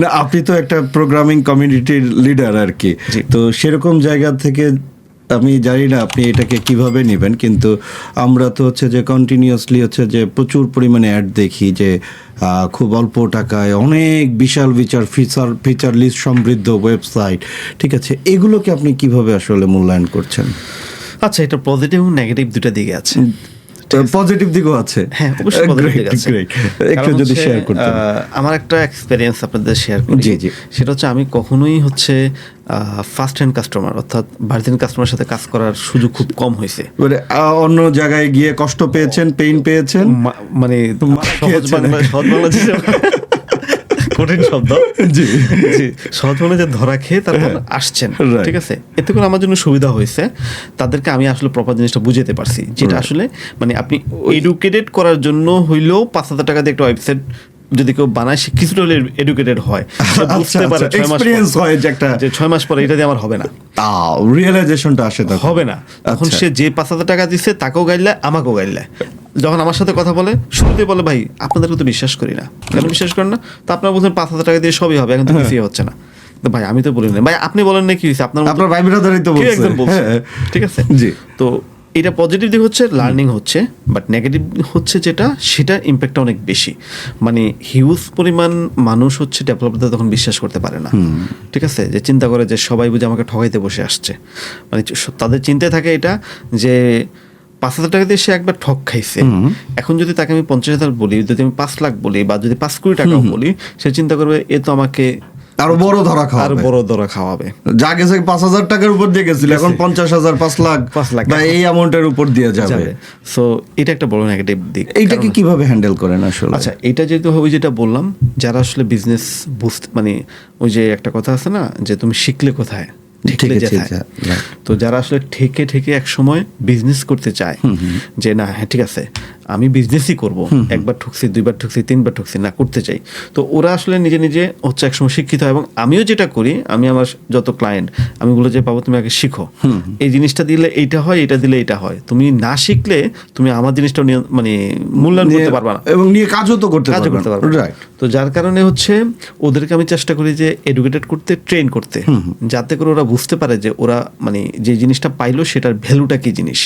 না আপনি তো একটা প্রোগ্রামিং কমিউনিটির লিডার আর কি। তো সেরকম জায়গা থেকে আমি জানি না আপনি এটাকে কীভাবে নেবেন কিন্তু আমরা তো হচ্ছে যে কন্টিনিউয়াসলি হচ্ছে যে প্রচুর পরিমাণে অ্যাড দেখি যে খুব অল্প টাকায় অনেক বিশাল বিচার ফিচার ফিচার লিস্ট সমৃদ্ধ ওয়েবসাইট ঠিক আছে? এগুলোকে আপনি কীভাবে আসলে মূল্যায়ন করছেন? আচ্ছা এটা পজিটিভ নেগেটিভ দুটা দিকে আছে। পজিটিভ দিকও আছে হ্যাঁ অবশ্যই positive দিক আছে। একটু যদি শেয়ার করতেন আমার একটা এক্সপেরিয়েন্স আপনাদের শেয়ার করি জি, জি। সেটা হচ্ছে আমি কখনোই হচ্ছে ফার্স্ট হ্যান্ড কাস্টমার অর্থাৎ ভার্জিন কাস্টমার সাথে কাজ করার সুযোগ খুব কম হয়েছে মানে অন্য জায়গায় গিয়ে কষ্ট পেয়েছেন পেইন পেয়েছেন মানে সহজ। বাংলা সহজ বাংলা যে কঠিন শব্দ। জি। জি। সহজ বাংলা যে ধরা খেয়ে তারপর আসছেন ঠিক আছে? এতে করে আমার জন্য সুবিধা হয়েছে। তাদেরকে আমি আসলে প্রপার জিনিসটা বুঝাতে পারছি। যেটা আসলে মানে আপনি এডুকেটেড করার জন্য হইলেও পাঁচ হাজার টাকা দিয়ে একটা ওয়েবসাইট যদি কেউ বানায় সে কিছুটা হলে এডুকেটেড হয়। বুঝতে পারে ছয় মাস এক্সপিরিয়েন্স হয় যে একটা যে ছয় মাস পরে এটা দিয়ে আমার হবে না। রিয়েলাইজেশনটা আসে তখন। হবে না। তখন আচ্ছা। সে যে পাঁচ হাজার টাকা দিচ্ছে তাকেও গাইলে আমাকেও গাইলে। যখন আমার সাথে কথা বলে শুরুতে বলে ভাই আপনাদেরকে তো বিশ্বাস করি না। কেন বিশ্বাস করেন না? তো আপনারা বলছেন পাঁচ হাজার টাকা দিয়ে সবই হবে এখন তো হ্যাঁ। কিছুই হচ্ছে না। ভাই আমি তো বলি না ভাই আপনি বলেন না কি হয়েছে? আপনার আপনার ভাই ব্রাদারই তো বলছে। হ্যাঁ। ঠিক আছে? জি। তো এটা পজিটিভ দিক হচ্ছে লার্নিং হচ্ছে বাট নেগেটিভ হচ্ছে যেটা সেটা ইম্প্যাক্টটা অনেক বেশি। মানে হিউজ পরিমাণ মানুষ হচ্ছে ডেভেলপারদের তখন বিশ্বাস করতে পারে না। ঠিক আছে? যে চিন্তা করে যে সবাই বুঝে আমাকে ঠকাইতে বসে আসছে। মানে তাদের চিন্তায় থাকে এটা যে পাঁচ হাজার টাকা দিয়ে সে একবার ঠক খাইছে। এখন যদি তাকে আমি পঞ্চাশ হাজার বলি যদি আমি পাঁচ লাখ বলি বা যদি পাঁচ কোটি টাকাও বলি সে চিন্তা করবে এ তো আমাকে আরও বড় ধরা খাওয়া আরও বড় দরা খাওয়াবে। যা গেছে পাঁচ হাজার টাকার উপর দিয়ে গেছিল এখন পঞ্চাশ হাজার পাঁচ লাখ পাঁচ লাখ। বা এই অ্যামাউন্টের উপর দিয়ে যাবে। সো এটা একটা বড় নেগেটিভ দিক। এইটাকে কীভাবে হ্যান্ডেল করেন আসলে? আচ্ছা এটা যেহেতু ওই যেটা বললাম যারা আসলে বিজনেস বুঝতে মানে ওই যে একটা কথা আছে না যে তুমি শিখলে কোথায়? ঠেকলে ঠেকেছে যেথায়। যা- right. তো যারা আসলে ঠেকে ঠেকে এক সময় বিজনেস করতে চায় যে না হ্যাঁ ঠিক আছে আমি বিজনেসই করব। একবার ঠুকছি দুইবার ঠুকছি তিনবার ঠুকছি না করতে চাই। তো ওরা আসলে নিজে নিজে হচ্ছে একসময় শিক্ষিত হয় এবং আমিও যেটা করি আমি আমার যত ক্লায়েন্ট আমি বলে যে পাবো তুমি আগে শিখো। এই জিনিসটা দিলে এইটা হয় এটা দিলে এটা হয়। তুমি না শিখলে তুমি আমার জিনিসটা মানে মূল্যায়ন করতে পারবা না। এবং নিয়ে কাজও তো করতে কাজও করতে পারবে তো যার কারণে হচ্ছে ওদেরকে আমি চেষ্টা করি যে এডুকেটেড করতে ট্রেন করতে। যাতে করে ওরা বুঝতে পারে যে ওরা মানে যে জিনিসটা পাইলো সেটার ভ্যালুটা কি জিনিস.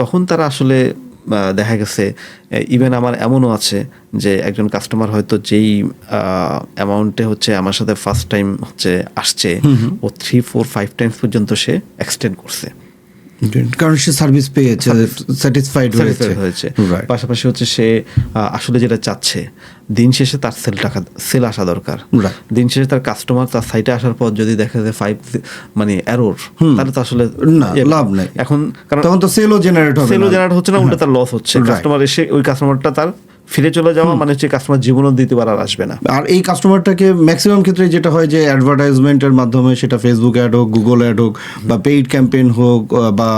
তখন তারা আসলে দেখা গেছে ইভেন আমার এমনও আছে যে একজন কাস্টমার হয়তো যেই অ্যামাউন্টে হচ্ছে আমার সাথে ফার্স্ট টাইম হচ্ছে আসছে ও থ্রি ফোর ফাইভ টাইমস পর্যন্ত সে এক্সটেন্ড করছে। কারণ সে সার্ভিস পেয়েছে স্যাটিসফাইড হয়েছে. পাশাপাশি হচ্ছে সে আসলে যেটা চাচ্ছে দিন শেষে তার সেল টাকা সেল আসা দরকার। দিন শেষে তার কাস্টমার তার সাইটে আসার পর যদি দেখা যায় ফাইভ মানে এরর তাহলে তো আসলে না, লাভ নাই। এখন কারণ তখন তো সেলও জেনারেট হবে সেলও জেনারেট হচ্ছে না উল্টা তার লস হচ্ছে। কাস্টমার এসে ওই কাস্টমারটা তার ফিরে চলে যাওয়া মানে হচ্ছে কাস্টমার জীবনও দ্বিতীয়বার আর আসবে না। আর এই কাস্টমারটাকে ম্যাক্সিমাম ক্ষেত্রে যেটা হয় যে অ্যাডভার্টাইজমেন্টের মাধ্যমে সেটা ফেসবুক অ্যাড হোক গুগল অ্যাড হোক বা পেইড ক্যাম্পেইন হোক বা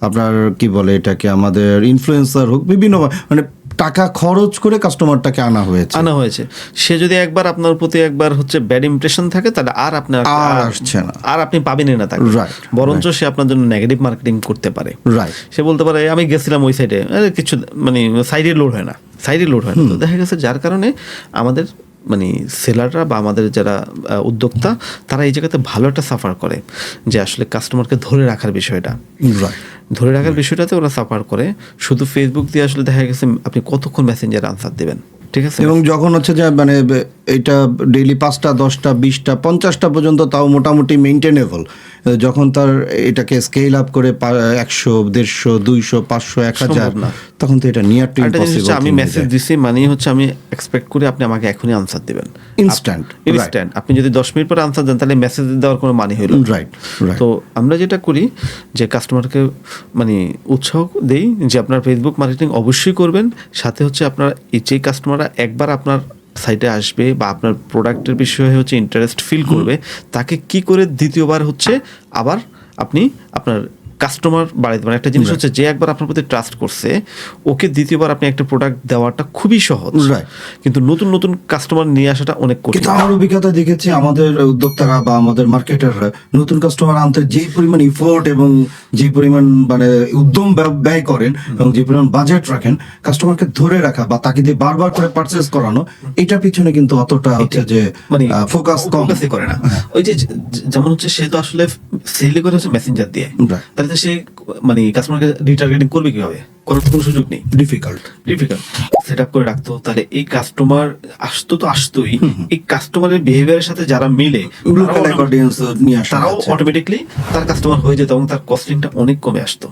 আপনার কি বলে এটাকে আমাদের ইনফ্লুয়েন্সার হোক বিভিন্ন মানে টাকা খরচ করে কাস্টমারটাকে আনা হয়েছে। আনা হয়েছে। সে যদি একবার আপনার প্রতি একবার হচ্ছে ব্যাড ইমপ্রেশন থাকে তাহলে আর আপনার আর আসছে না। আর আপনি পাবেনই না তাকে। রাইট বরঞ্চ সে আপনার জন্য নেগেটিভ মার্কেটিং করতে পারে। রাইট সে বলতে পারে আমি গেছিলাম ওই সাইডে কিছু মানে সাইডে লোড হয় না। সাইডে লোড হয় না। তো দেখা গেছে যার কারণে আমাদের মানে সেলাররা বা আমাদের যারা উদ্যোক্তা তারা এই জায়গাতে ভালো একটা সাফার করে যে আসলে কাস্টমারকে ধরে রাখার বিষয়টা। ধরে রাখার বিষয়টাতে ওরা সাফার করে। শুধু ফেসবুক দিয়ে আসলে দেখা গেছে আপনি কতক্ষণ মেসেঞ্জার আনসার দেবেন? ঠিক আছে? এবং যখন হচ্ছে যে মানে এটা ডেইলি পাঁচটা দশটা বিশটা পঞ্চাশটা পর্যন্ত তাও মোটামুটি মেনটেনেবল যখন তার এটাকে স্কেল আপ করে একশো দেড়শো দুইশো পাঁচশো এক হাজার না। তখন তো এটা নিয়ার টু আমি মেসেজ দিছি মানে হচ্ছে আমি এক্সপেক্ট করি আপনি আমাকে এখনই আনসার দিবেন। Instant, ইনস্ট্যান্ট আপনি যদি দশ মিনিট পরে আনসার দেন তাহলে মেসেজ দেওয়ার কোনো মানে হইল না। রাইট তো আমরা যেটা করি যে কাস্টমারকে মানে উৎসাহ দেই যে আপনার ফেসবুক মার্কেটিং অবশ্যই করবেন। সাথে হচ্ছে আপনার এই যে কাস্টমাররা একবার আপনার সাইটে আসবে বা আপনার প্রোডাক্টের বিষয়ে হচ্ছে ইন্টারেস্ট ফিল করবে তাকে কি করে দ্বিতীয়বার হচ্ছে আবার আপনি আপনার কাস্টমার বাড়াইতে পারেন একটা জিনিস হচ্ছে যে একবার আপনার প্রতি ট্রাস্ট করছে ওকে দ্বিতীয়বার আপনি একটা প্রোডাক্ট দেওয়াটা খুবই সহজ। কিন্তু নতুন নতুন কাস্টমার নিয়ে আসাটা অনেক কঠিন। কিন্তু আমার অভিজ্ঞতা দেখেছি আমাদের উদ্যোক্তারা বা আমাদের মার্কেটাররা নতুন কাস্টমার আনতে যে পরিমাণ ইফোর্ট এবং যে পরিমাণ মানে উদ্যম ব্যয়- করেন এবং যে পরিমাণ বাজেট রাখেন কাস্টমারকে ধরে রাখা বা তাকে দিয়ে বারবার করে পারচেস করানো এটার পিছনে কিন্তু অতটা হচ্ছে যে মানে ফোকাস কম। করে না। ওই যে যে- যেমন হচ্ছে সে তো আসলে সেলই করে হচ্ছে মেসেঞ্জার দিয়ে। তাহলে তো সে মানে কাস্টমারকে রিটার্গেটিং করবে কীভাবে? করার কোনো সুযোগ নেই। ডিফিকাল্ট ডিফিকাল্ট সেট আপ করে রাখতো তাহলে এই কাস্টমার আসতো তো আসতোই। এই কাস্টমারের বিহেভিয়ারের সাথে যারা মিলে তারাও অটোমেটিকলি তার কাস্টমার হয়ে যেত এবং তার কস্টিংটা অনেক কমে আসতো।